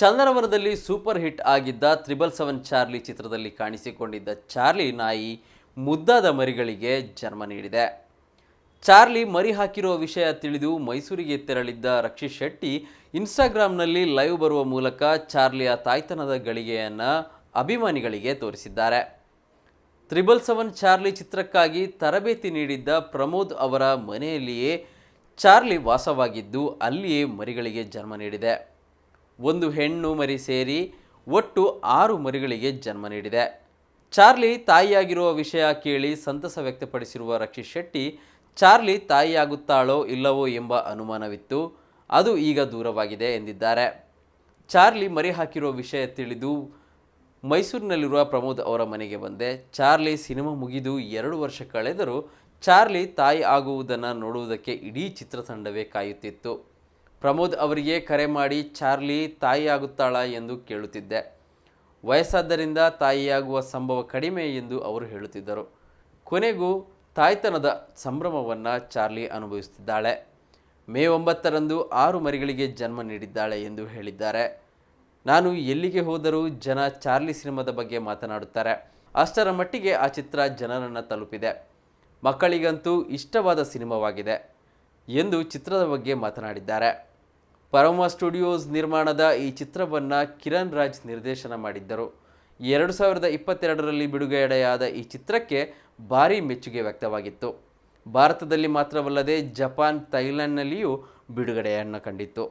ಚಂದನವನದಲ್ಲಿ super hit ಆಗಿದ್ದ triple seven Charlie ಚಿತ್ರದಲ್ಲಿ ಕಾಣಿಸಿಕೊಂಡಿದ್ದ ಚಾರ್ಲಿ ನಾಯಿ ಮುದ್ದಾದ ಮರಿಗಳಿಗೆ ಜನ್ಮ ನೀಡಿದೆ. ಚಾರ್ಲಿ ಮರಿ ಹಾಕಿರುವ ವಿಷಯ ತಿಳಿದು ಮೈಸೂರಿಗೆ ತೆರಳಿದ್ದ ರಕ್ಷಿತ್ ಶೆಟ್ಟಿ ಇನ್ಸ್ಟಾಗ್ರಾಮ್ನಲ್ಲಿ ಲೈವ್ ಬರುವ ಮೂಲಕ ಚಾರ್ಲಿಯ ತಾಯ್ತನದ ಗಳಿಗೆಯನ್ನು ಅಭಿಮಾನಿಗಳಿಗೆ ತೋರಿಸಿದ್ದಾರೆ. ತ್ರಿಬಲ್ ಸೆವೆನ್ ಚಾರ್ಲಿ ಚಿತ್ರಕ್ಕಾಗಿ ತರಬೇತಿ ನೀಡಿದ್ದ ಪ್ರಮೋದ್ ಅವರ ಮನೆಯಲ್ಲಿಯೇ ಚಾರ್ಲಿ ವಾಸವಾಗಿದ್ದು ಅಲ್ಲಿಯೇ ಮರಿಗಳಿಗೆ ಜನ್ಮ ನೀಡಿದೆ. ಒಂದು ಹೆಣ್ಣು ಮರಿ ಸೇರಿ ಒಟ್ಟು ಆರು ಮರಿಗಳಿಗೆ ಜನ್ಮ ನೀಡಿದೆ. ಚಾರ್ಲಿ ತಾಯಿಯಾಗಿರುವ ವಿಷಯ ಕೇಳಿ ಸಂತಸ ವ್ಯಕ್ತಪಡಿಸಿರುವ ರಕ್ಷಿತ್ ಶೆಟ್ಟಿ, ಚಾರ್ಲಿ ತಾಯಿಯಾಗುತ್ತಾಳೋ ಇಲ್ಲವೋ ಎಂಬ ಅನುಮಾನವಿತ್ತು. ಅದು ಈಗ ದೂರವಾಗಿದೆ ಎಂದಿದ್ದಾರೆ. ಚಾರ್ಲಿ ಮರಿ ಹಾಕಿರುವ ವಿಷಯ ತಿಳಿದು ಮೈಸೂರಿನಲ್ಲಿರುವ ಪ್ರಮೋದ್ ಅವರ ಮನೆಗೆ ಬಂದೆ. ಚಾರ್ಲಿ ಸಿನಿಮಾ ಮುಗಿದು ಎರಡು ವರ್ಷ ಕಳೆದರೂ ಚಾರ್ಲಿ ತಾಯಿ ಆಗುವುದನ್ನು ನೋಡುವುದಕ್ಕೆ ಇಡೀ ಚಿತ್ರತಂಡವೇ ಕಾಯುತ್ತಿತ್ತು. ಪ್ರಮೋದ್ ಅವರಿಗೆ ಕರೆ ಮಾಡಿ, ಚಾರ್ಲಿ ತಾಯಿಯಾಗುತ್ತಾಳಾ ಎಂದು ಕೇಳುತ್ತಿದ್ದೆ. ವಯಸ್ಸಾದ್ದರಿಂದ ತಾಯಿಯಾಗುವ ಸಂಭವ ಕಡಿಮೆ ಎಂದು ಅವರು ಹೇಳುತ್ತಿದ್ದರು. ಕೊನೆಗೂ ತಾಯ್ತನದ ಸಂಭ್ರಮವನ್ನು ಚಾರ್ಲಿ ಅನುಭವಿಸುತ್ತಿದ್ದಾಳೆ. ಮೇ ಒಂಬತ್ತರಂದು ಆರು ಮರಿಗಳಿಗೆ ಜನ್ಮ ನೀಡಿದ್ದಾಳೆ ಎಂದು ಹೇಳಿದ್ದಾರೆ. ನಾನು ಎಲ್ಲಿಗೆ ಹೋದರೂ ಜನ ಚಾರ್ಲಿ ಸಿನಿಮಾದ ಬಗ್ಗೆ ಮಾತನಾಡುತ್ತಾರೆ. ಅಷ್ಟರ ಮಟ್ಟಿಗೆ ಆ ಚಿತ್ರ ಜನರನ್ನು ತಲುಪಿದೆ. ಮಕ್ಕಳಿಗಂತೂ ಇಷ್ಟವಾದ ಸಿನಿಮಾವಾಗಿದೆ ಎಂದು ಚಿತ್ರದ ಬಗ್ಗೆ ಮಾತನಾಡಿದ್ದಾರೆ. ಪರಮ ಸ್ಟುಡಿಯೋಸ್ ನಿರ್ಮಾಣದ ಈ ಚಿತ್ರವನ್ನು ಕಿರಣ್ ರಾಜ್ ನಿರ್ದೇಶನ ಮಾಡಿದ್ದರು. ಎರಡು ಸಾವಿರದ ಇಪ್ಪತ್ತೆರಡರಲ್ಲಿ ಬಿಡುಗಡೆಯಾದ ಈ ಚಿತ್ರಕ್ಕೆ ಭಾರೀ ಮೆಚ್ಚುಗೆ ವ್ಯಕ್ತವಾಗಿತ್ತು. ಭಾರತದಲ್ಲಿ ಮಾತ್ರವಲ್ಲದೆ ಜಪಾನ್, ಥೈಲ್ಯಾಂಡ್ನಲ್ಲಿಯೂ ಬಿಡುಗಡೆಯನ್ನು ಕಂಡಿತ್ತು.